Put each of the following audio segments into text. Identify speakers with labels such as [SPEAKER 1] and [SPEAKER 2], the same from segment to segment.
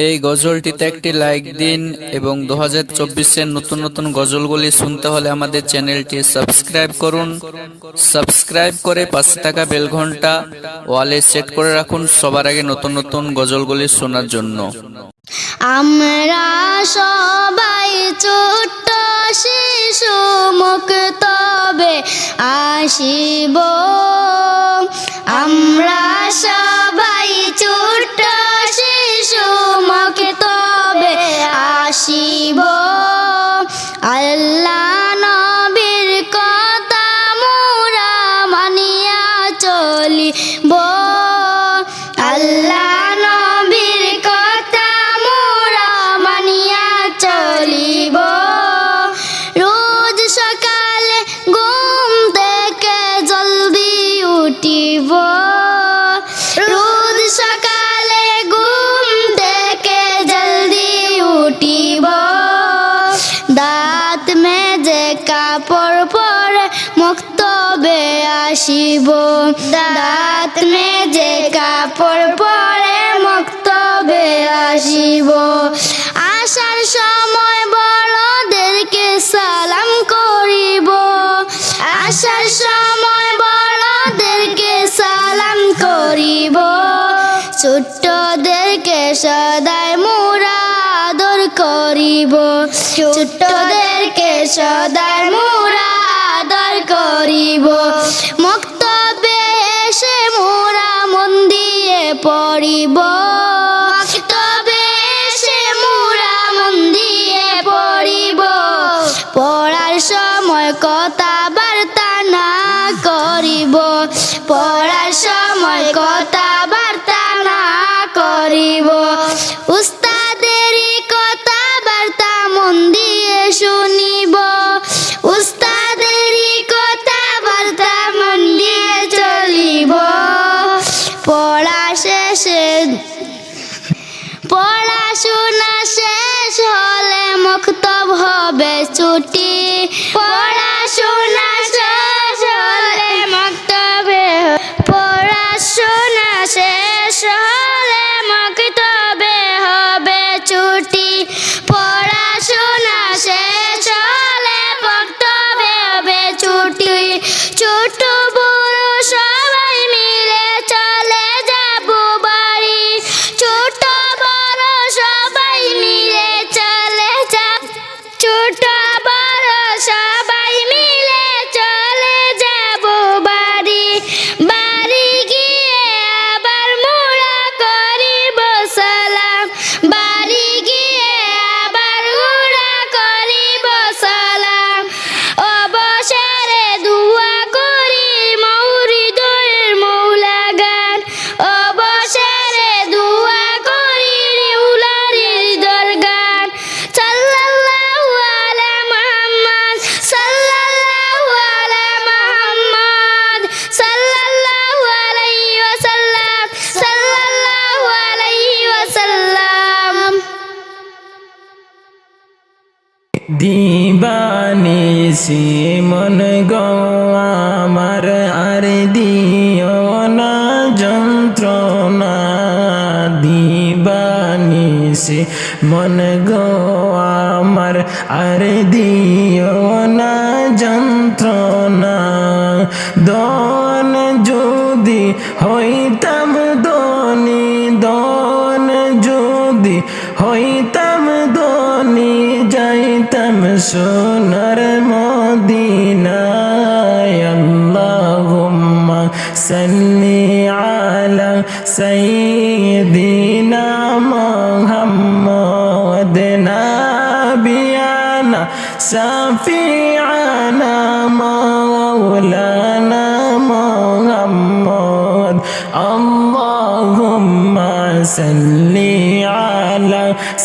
[SPEAKER 1] এই গজলটিতে একটি লাইক দিন এবং দু হাজার চব্বিশের নতুন নতুন গজলগুলি শুনতে হলে আমাদের চ্যানেলটি সাবস্ক্রাইব করুন। সাবস্ক্রাইব করে পাশে থাকা বেল ঘণ্টা ওয়ালে সেট করে রাখুন সবার আগে নতুন নতুন গজলগুলি শোনার জন্য।
[SPEAKER 2] আমরা সবাই ছোট্ট শিশু তবে আসিব। আমরা সবাই ছোট্ট আসিব। আল্লাহ নবীর কথা মোরা মানিয়া চলিব। আল্লাহ নবীর কথা মোরা মানিয়া চলিব। রোজ সকালে ঘুম থেকে জলদি উঠিব। আসিব। দাঁত মেজে কাপড় পরে মুক্তবে আসিব। আসার সময় বড়দেরকে সালাম করিব। আসার সময় বড়দেরকে সালাম করিব। ছোট্টদেরকে সদাই মোরা আদর করিব। ছোট্টদেরকে সদাই মোরা আদর করিব। পড়িব। তবে সে মুরা মন দিয়ে পড়িব। পড়ার সময় কথাবার্তা না করিব। পড়ার হবে ছুটি
[SPEAKER 3] মন গো আমার, আর দিও না যন্ত্রণা। দন যদি হইতাম দনি, দন যদি হইতাম দনি, যাইতাম সোনার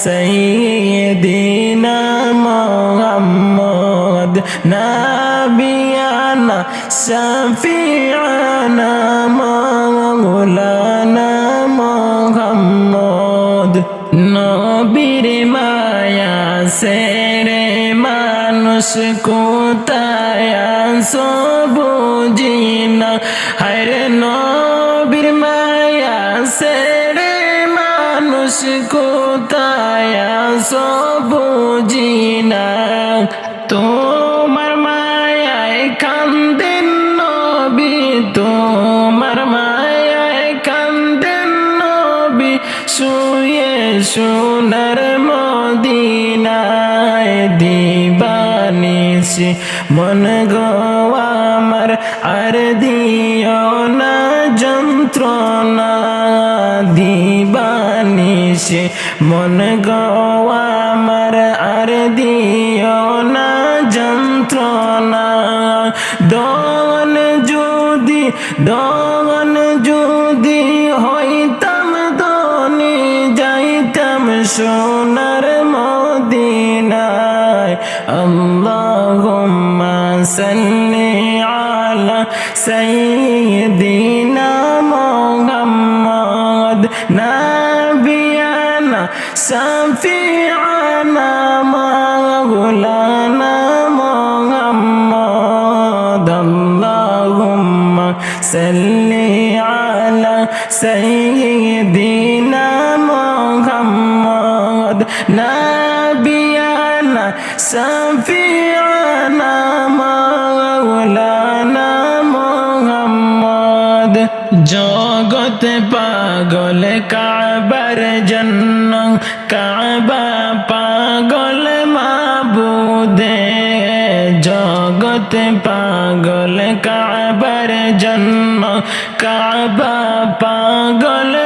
[SPEAKER 3] সাইয়্যিদিনা মুহাম্মদ নাবিয়ানা শাফিআনা মাওলানা মুহাম্মদ নবীর মায়া সেরে মানুষ কোথায় সবুজিনা সোনার মদিনায় দিবানিসি। মন গো আমার, আর দিও না যন্ত্রণা। দিবানিসি। মন গো আমার, আর দিও না যন্ত্রণা। দন যদি দন اللهم صل على سيدنا محمد. نبينا شفيعنا مولانا محمد. اللهم صل على سيدنا জগত পাগল কাবার জন্য কাবা পাগল মাবুদে। জগত পাগল কাবার জন্য কাবা পাগল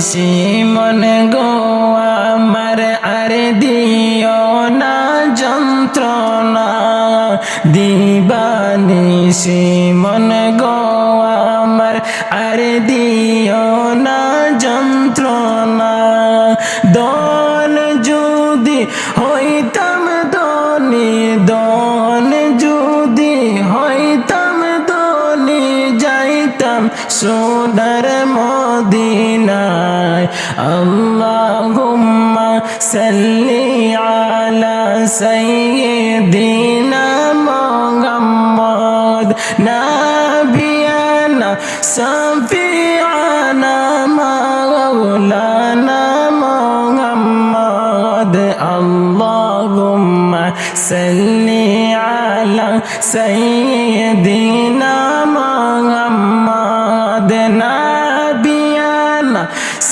[SPEAKER 3] দিবানিসি মন গো আমার আর দিও না যন্ত্রণা। দিবানিসি মন গো আমার আর দিও সাইয়্যিদিনা মুহাম্মদ নাবিয়ানা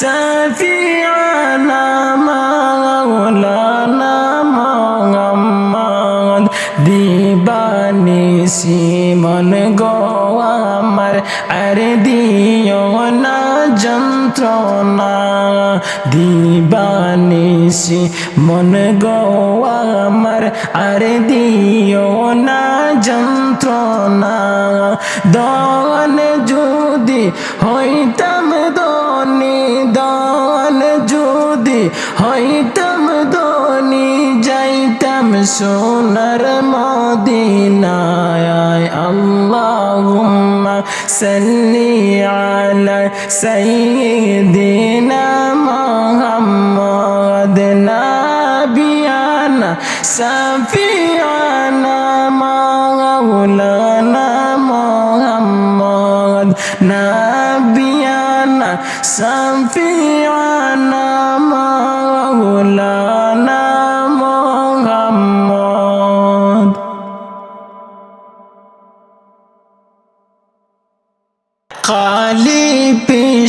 [SPEAKER 3] সাফিয়ানা মাওলানা মুহাম্মদ দিবানিসি মন গো আমার আর দিও না যন্ত্রণা দিবানিসি। মন গো আমার আর দিও না যন্ত্রণা। দন যদি হইতাম দনি দন যদি হইতাম দনি যাইতাম সোনার মদিনায়। আল্লাহুম্মা সাল্লি আলা সাইয়্যিদিনা মুহাম্মদ নাবিয়ানা সাফিয়ানা মাওলানা মুহাম্মদ নাবিয়ানা সাফিয়ানা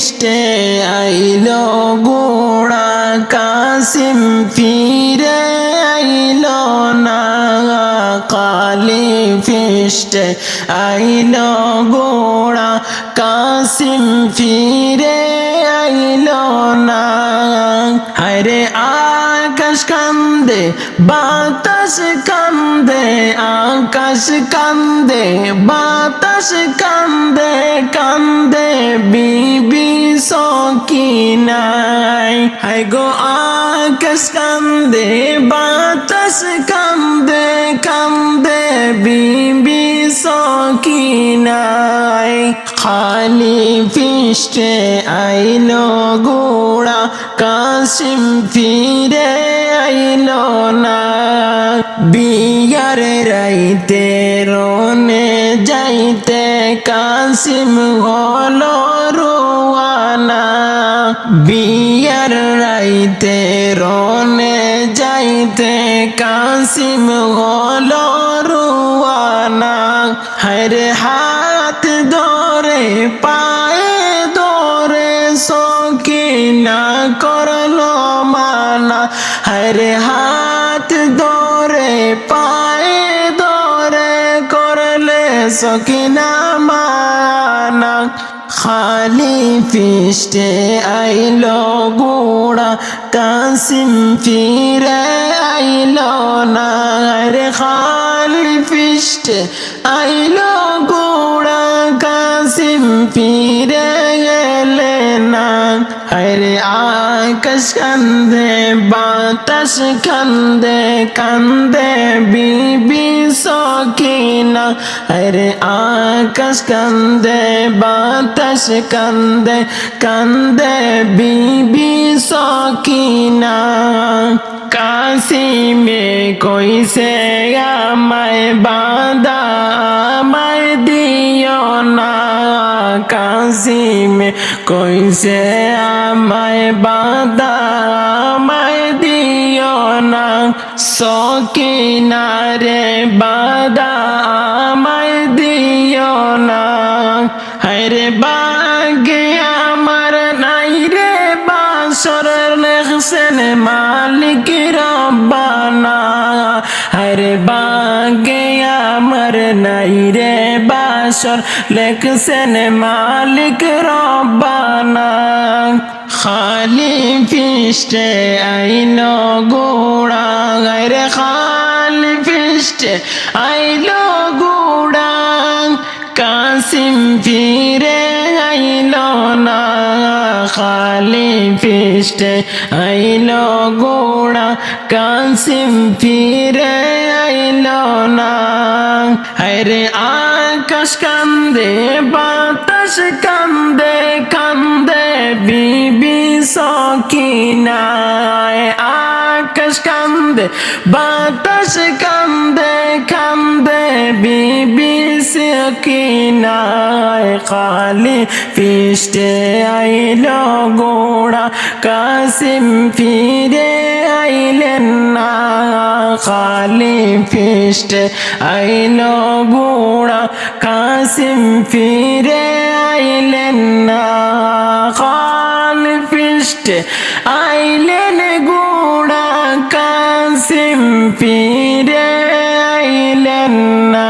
[SPEAKER 3] পৃষ্ঠে আইলো গোড়া কাসিম, ফিরে আইলো না কালি পৃষ্ঠে আইলো গোড়া কাসিম, ফিরে আইলো না। আরে আকাশ কান্দে বাতাস কান্দে, আকাশ কান্দে, বাতাস কান্দে কান্দে বিবি সকিনাই হাই গো আকাশ কান্দে, বাতাস কান্দে কান্দে বিবি সকিনাই খালি ফিস্টে আইলো গোড়া, কাশিম ফিরে আইলো না। বিয়ার রাইতে রনে যাইতে কাশিম হলো রোয়ানা। বিয়ার রাইতে রনে যাইতে কাশিম হলো রোয়ানা। হরে করল মানা। হরে হাত ধরে, পায়ে ধরে করলে সকিনা মানা। খালি ফিস্টে আইলো গোড়া কাসিম ফিরে আইলো না। রে খালি ফিস্টে আইলো গোড়া কাসিম ফিরে গেলে না। আরে আকাশ কান্দে, বাতাস কান্দে কান্দে বিবি সকিনা আরে আকাশ কান্দে, বাতাস কান্দে কান্দে বিবি সকিনা কাশিমে কইছে, আমায় বাদা আমায় দিও না। কাশিমে কইছে, আমায় বাদা আমায় দিও না। সকিনারে বাদা আমায় দিও না। হরে বাগে লেখছেন মালিক রব্বানা। হরে বাগে আমার নাই রে বাসর। লেখছেন মালিক রব্বানা। খালি ফিস্টে আইলো গোড়া। রে খালি ফিস্টে আইলো গোড়া। কাসিম ফিরে আইলো না, খালি ফিস্টে আইলো গোড়া। কাসিম ফিরে আইলো না হরে আকাশ কান্দে, বাতাস কান্দে কান্দে বিবি সকিনায়। আকাশ কান্দে, বাতাস কান্দে কান্দে বিবি সকিনায় খালি ফিস্টে আইলো গোড়া। কাসিম ফিরে আইলেন না, খালি ফিস্টে আইলো গোড়া। কাসিম ফিরে আইলেন না, খালি ফিস্টে আইলেন গোড়া। কাসিম ফিরে আইলেন না।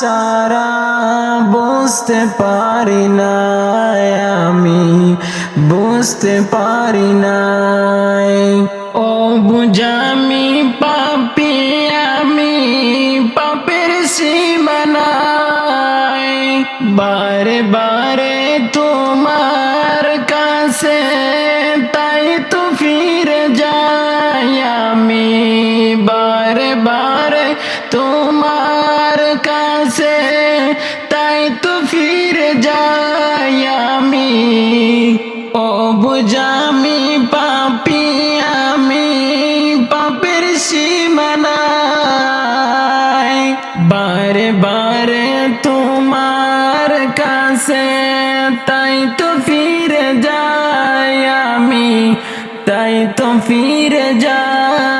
[SPEAKER 3] সারা বুঝতে পারি না আমি, বুঝতে পারি না ও বুঝামি পাপি আমি, পাপের সীমানায় বারে বারে কাছে তাই তো ফিরে যাই আমি তাই তো ফিরে যাই।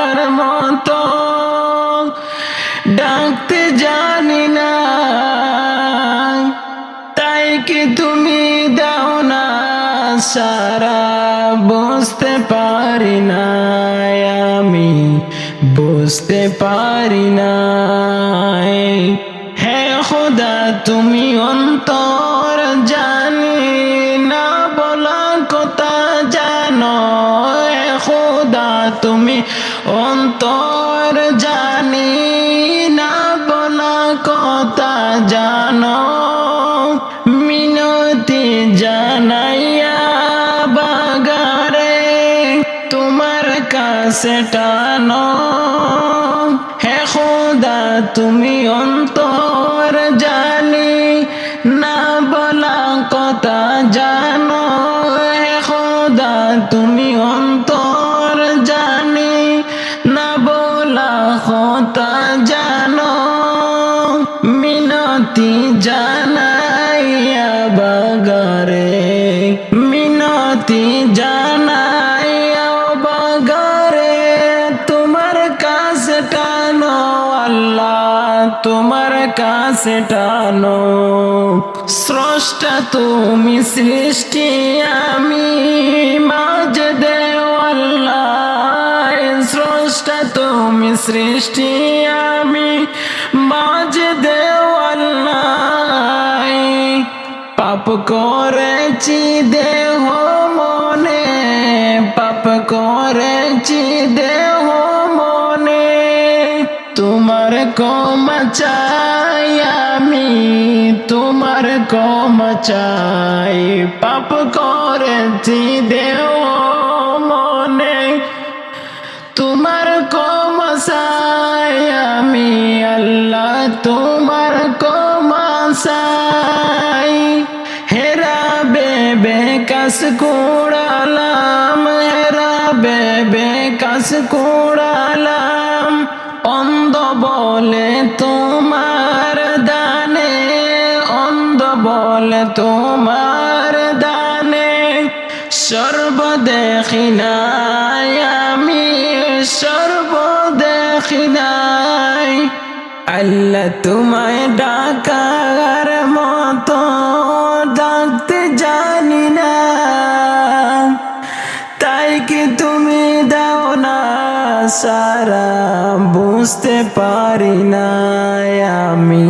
[SPEAKER 3] সারা বুঝতে পারি না আমি, বুঝতে পারি না। হে খোদা, তুমি অন্তর জানি না, বলা কথা জানো। হে খোদা, তুমি অন্তর কাছে টানো হে খোদা, তুমি অন্তর জানি, না বলা কথা জানো। হে খোদা, তুমি অন্তর জানি, না বলা কথা জানো। মিনতি জানাইয়া কাছে টানো। স্রষ্টা তুমি সৃষ্টি, আমি মাঝ দেও আল্লাহ স্রষ্টা তুমি সৃষ্টি, আমি মাঝ দেও আল্লাহ পাপ করেছি দেহ মনে, পাপ করেছি দেহ মনে। তোমার চাই, আমি তোমার কমা চাই। পাপ করেছি দেহ মনে, তোমার কমসাই আমি আল্লাহ তোমার কমসাই হেরা বেবে কাস কুড়ালাম, হেরা বেবে কাস কুড়ালাম। তোমার দানে সর্ব দেখি নাই আমি সর্ব দেখি নাই আল্লাহ তোমায় ডাকার মতো ডাকতে জানি না। তাই কি তুমি দাও না, সারা বুঝতে পারি না আমি।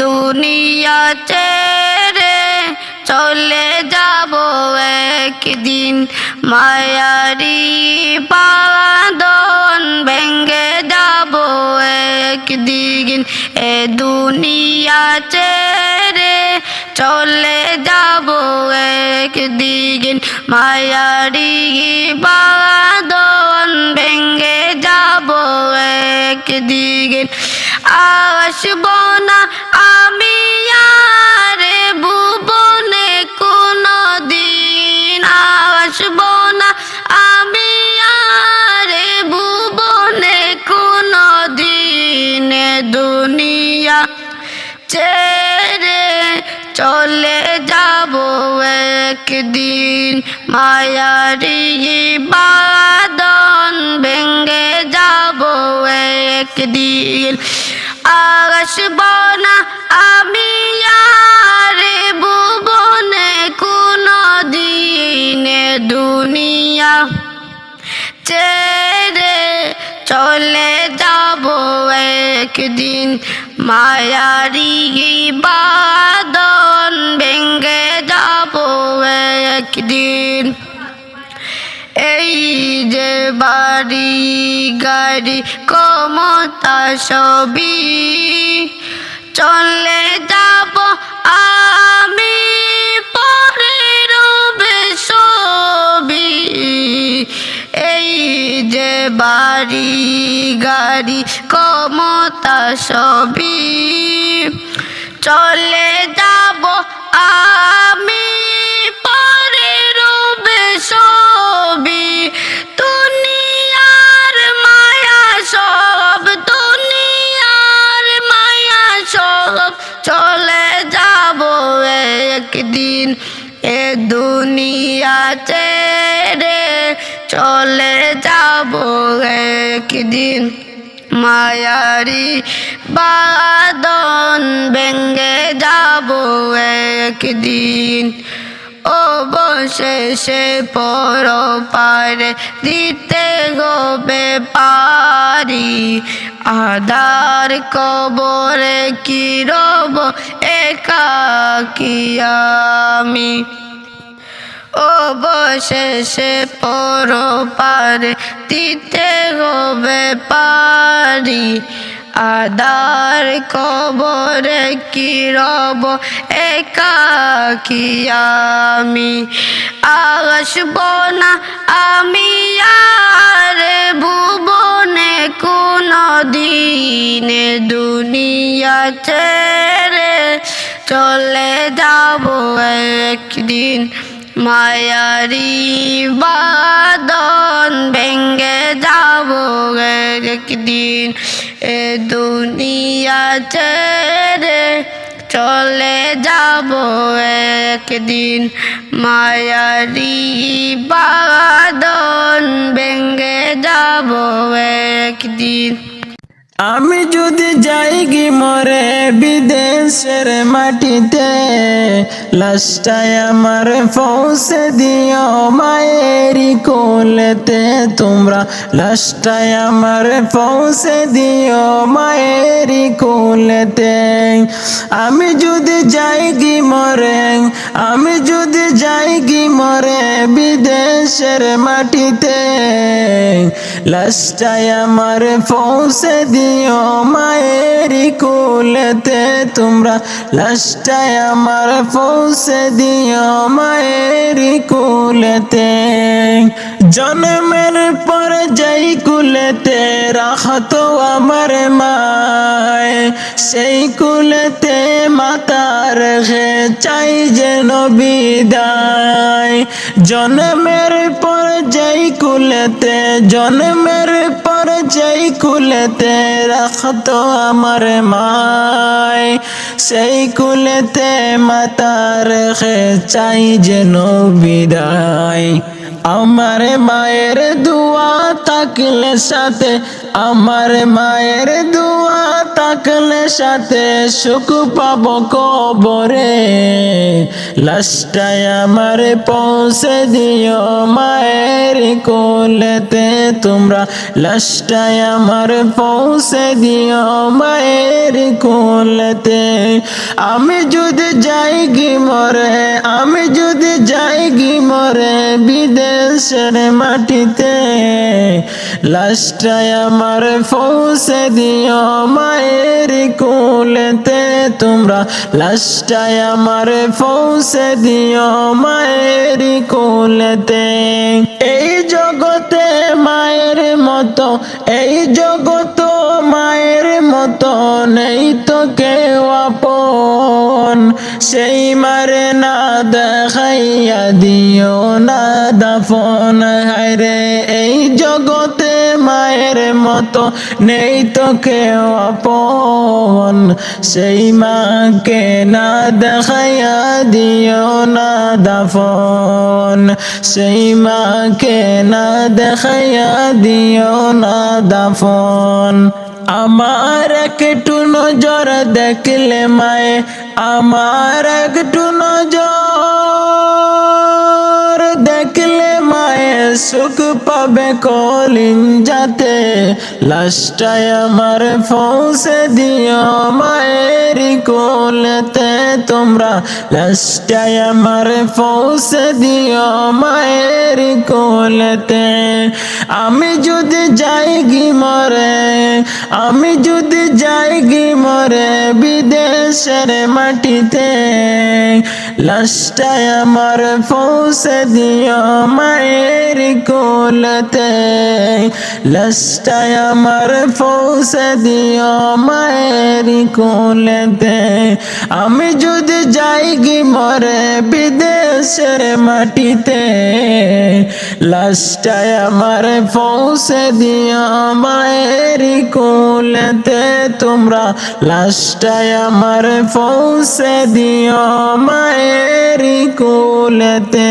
[SPEAKER 4] দুনিয়া ছেড়ে চলে যাব একদিন। মায়ারি পাদন ভেঙ্গে যাব একদিন। এ দুনিয়া ছেড়ে চলে যাব একদিন। মায়ারি পাদন ভেঙ্গে যাব একদিন। আসব না আমি আরে ভুবনে কোনো দিন আসব না আমি কোনো দিন দুনিয়া চলে যাব একদিন। মায়ারি বাদন ভেঙ্গে যাব একদিন। আসব না আমি আর ভুবনে কোনো দিনে দুনিয়া ছেড়ে চলে যাব একদিন। মায়ারি বাদন ভেঙ্গে যাব একদিন। এই যে বাড়ি গাড়ি কমতা সবই চলে যাব আমি পরে রবে ছবি এই যে বাড়ি গাড়ি কমতা সবই চলে যাব আমি চলে যাব একদিন এ দুনিয়া ছেড়ে চলে যাব একদিন মায়ারি বাদন ভেঙ্গে যাব একদিন। অবশেষে পর পারে দিতে গোবে পারি। আধার কবরে কি রব আমি? অবশেষে পর পারে দিতে হবে পারি। আদার কবরে কি রব? আমি। আসব না আমি আর ভুবনে কোনো দিনে দুনিয়া ছেড়ে চলে যাব একদিন। মায়ারি বাদন ভেঙ্গে যাব একদিন। এ দুনিয়া ছেড়ে চলে যাব একদিন। মায়ারি বাদন ভেঙ্গে যাব একদিন।
[SPEAKER 3] আমি যদি যাই গি মরে বিদেশের মাটিতে লাস্টায় আমার পৌঁছে দিও মায়েরি কোলেতে। তোমরা লাস্টায় আমার পৌঁছে দিও মায়েরি কোলেতে। আমি যদি যাই গি মরে, আমি যদি যাই গি মরে বিদেশের মাটিতে। লাস্টায় আমার পৌঁছে দিও মায়েরি কুলেতে। তোমরা লাস্টায় আমার পৌঁছে দিও মায়েরি কোলেতে। জন্মের পর যাই কুলেতে রাখতো আমার মায়, সেই কুলেতে মাতার হে চাই যেন বিদায় জন্মের পর যাই কুলেতে, জন্মের পর যাই কুলেতে রাখতো আমার মায়, সেই কুলেতে মাতার হে চাই যেন বিদায় আমার মায়ের দোয়া থাকলে সাথে আমার মায়ের দোয়া থাকলে সাথে সুখ পাব কবরে। লাস্টায় আমার পৌঁছে দিও মায়ের কোলেতে তোমরা। লাস্টায় আমার পৌঁছে দিও মায়ের কোলেতে। আমি যদি যাই গি মরে, আমি যদি যাই গি মরে বিদেশের মাটিতে। লাস্টায় আমার পৌঁছে দিও মায়ের কোলেতে। তোমরা লাস্টায় আমার পৌঁছে দিও মায়ের কোলেতে। এই জগতে মায়ের মতো, এই জগত মায়ের মতো নেই তো কেউ আপন। সেই মারে না দেখাইয়া দিও না দাফন। হায়রে এই জগতে মায়ের মতো নেই তো কেউ আপন। সেই মাকে না দেখাইয়া দিও না দাফন। সেই মাকে না দেখাইয়া দিও না দাফন। আমার একটু নজর দেখলে মায়ে আমার একটু নজর সুখ পাবে কলিন যাতে লাস্টায় আমার ফৌসে দিও মায়ের কোলেতে। তোমরা লাস্টায় আমার ফৌসে দিও মায়ের কোলেতে। আমি যদি যাই গি মরে, আমি যদি যাই গি মরে বিদেশের মাটিতে। লাস্টায় আমার পৌঁছে দিও মায়ের কোলতে লাস্টায় আমার পৌঁছে দিও মায়ের কোলতে আমি যদি যাই গি মরে বিদেশের মাটিতে লাস্টায় আমার পৌঁছে দিও মায়ের কোলতে তোমরা লাস্টায় আমার পৌঁছে দিও মায়ের কোলতে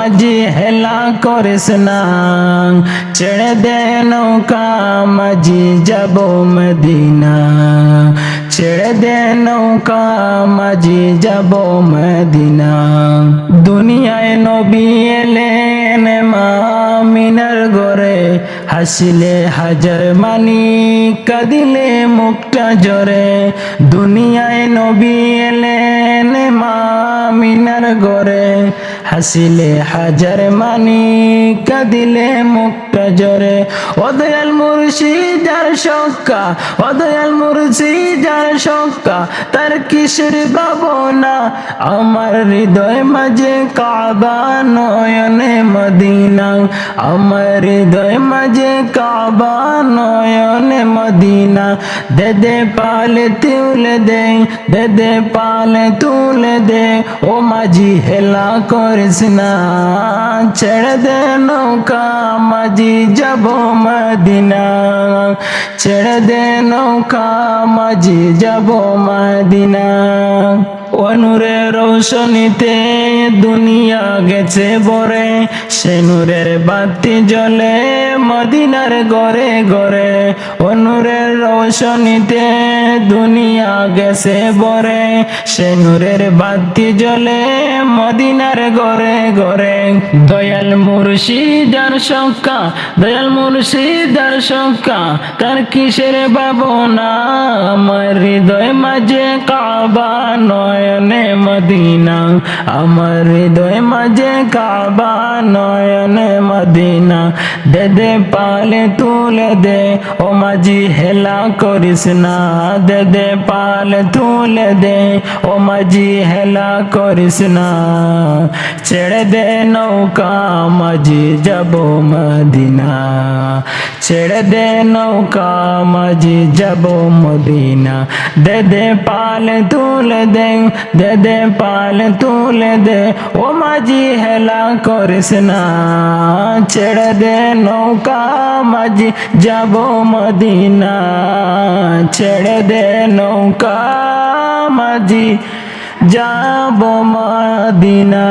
[SPEAKER 3] মাঝি হেলা করিস না। ছেড়ে দে নৌকা, মাঝি যাব মদিনা। ছেড়ে দে নৌকা, মাঝি যাব মদিনা। দুনিয়ায় নবী এলেন মা মিনার গরে হাসিলে হাজার মানি, কাঁদিলে মুখটা জরে দুনিয়ায় নবী এলেন মা মিনার গরে হাসিলে হাজার মানি, কাঁদিলে মুখটা জরে। অদয়াল দয়াল মুর্শিদার সক্কা ও দয়াল মুর্শিদার সক্কা তার কিসের ভাবনা, আমার হৃদয় মাঝে কাবা নয়নে মদিনা, আমার হৃদয় মাঝে কাবা নয়নে মদিনা। দে দে পালে তুলে দে দে দে পালে তুলে দে, ও মাঝি হেলা করিস না ছেড়ে দে নৌকা মাঝি যাব মদিনা। ছেড়ে দে নৌকা মাঝি যাব মদিনা। অনুরে রৌশনীতে দুনিয়া গেছে বরে সে নূরের বাতি জ্বলে মদিনার গড়ে গড়ে। অনুরের রৌশনীতে দুনিয়া গেছে বরে সে নূরের বাতি জ্বলে মদিনার গড়ে গড়ে। দয়াল মুর্শিদার শঙ্কা, দয়াল মুর্শিদার শঙ্কা, তার কিসের ভাবনা? আমার হৃদয় মাঝে কাবা নয়নে মদিনা। আমার হৃদয় মাঝে কাবা নয়নে মদিনা। দে দে পালে তুলে দে, ও মাঝি হেলা করিস না। দে দে পালে তুলে দে, ও মাঝি হেলা করিস না। ছেড়ে দে নৌকা, মাঝি যাব মদিনা। ছেড়ে দে নৌকা, মাঝি যাব মদিনা। দে দে পাল তুলে দে দে দে পাল তুলে দে। ও মাঝি হেলা করিস না, ছেড়ে দে নৌকা মাঝি, যাব মদিনা। ছেড়ে দে নৌকা মাঝি, যাব মদিনা।